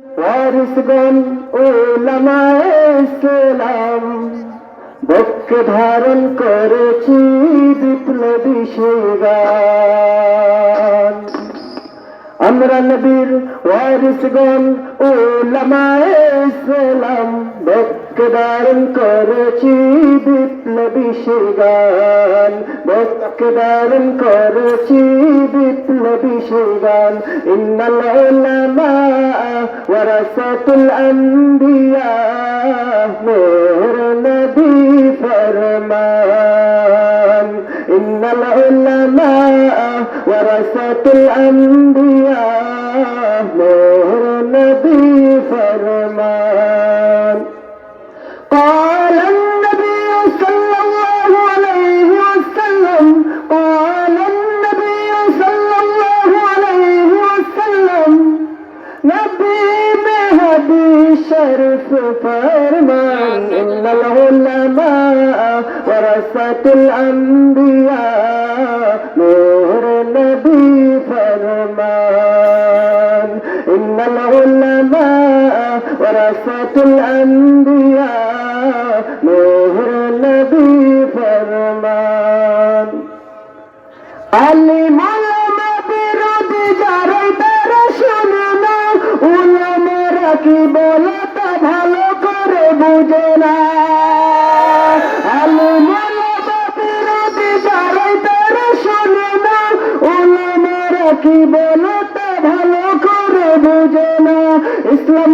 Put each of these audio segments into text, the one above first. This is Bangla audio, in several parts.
ওয়ারিসগণ ওলামায়ে ইসলাম বক্ষ ধারণ করেছি বিপ্লবী গান আমরা নবীর ওয়ারিসগণ ওলামায়ে ইসলাম বক্ষ ধারণ করেছি বিপ্লবী গান। বক্ষ ধারণ করেছি বিপ্লবী গান ইন্নাল উলামা ওয়ারাসাতুল আম্বিয়া। মেহর নবী ফরমান। ইন্নাল উলামা ওয়ারাসাতুল আম্বিয়া। মেহর الدرس فرمان إن العلماء ورثة الأنبياء نور النبي فرمان إن العلماء ورثة الأنبياء نور النبي فرمان علم কি বলে তা ভালো করে বুঝে না। কি বলো তা ভালো করে বুঝে না। ইসলাম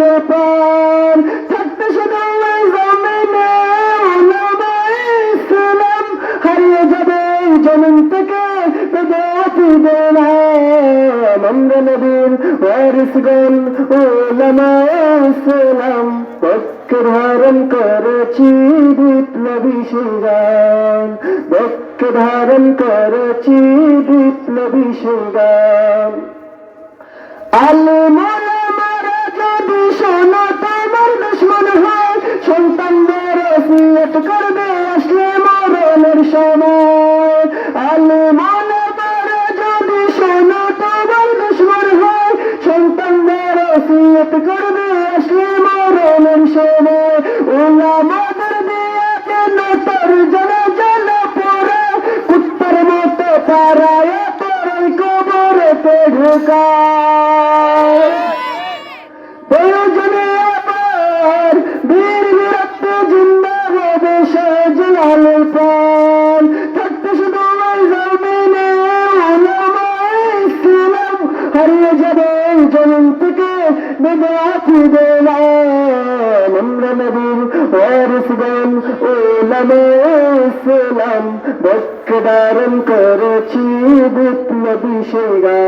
শাহপুরানের প্রাণ থাকতে শুধু জমিনে ইসলাম। হারিয়ে যাবে জমিন থেকে বেদাতি বেনাম আমরা নবীর ওয়ারিসগণ উলামায়ে ইসলাম। পক্ষ ধারণ করেছি বিপ্লবী সুগান। পক্ষ ধারণ করেছি বিপ্লবী সুগান। আলমারা ওসিয়ত করবে আসলে মরণের সময়। ওলামাদের দিয়ে কেন তোর জনে জল পড়ে? কুত্তার মতো পারায় তোর কবরতে ঢুকায়। বেদাতি বেলাম আমরা নবীর ওয়ারিসগণ উলামায়ে ইসলাম করেছি বিপ্লবী সেগাল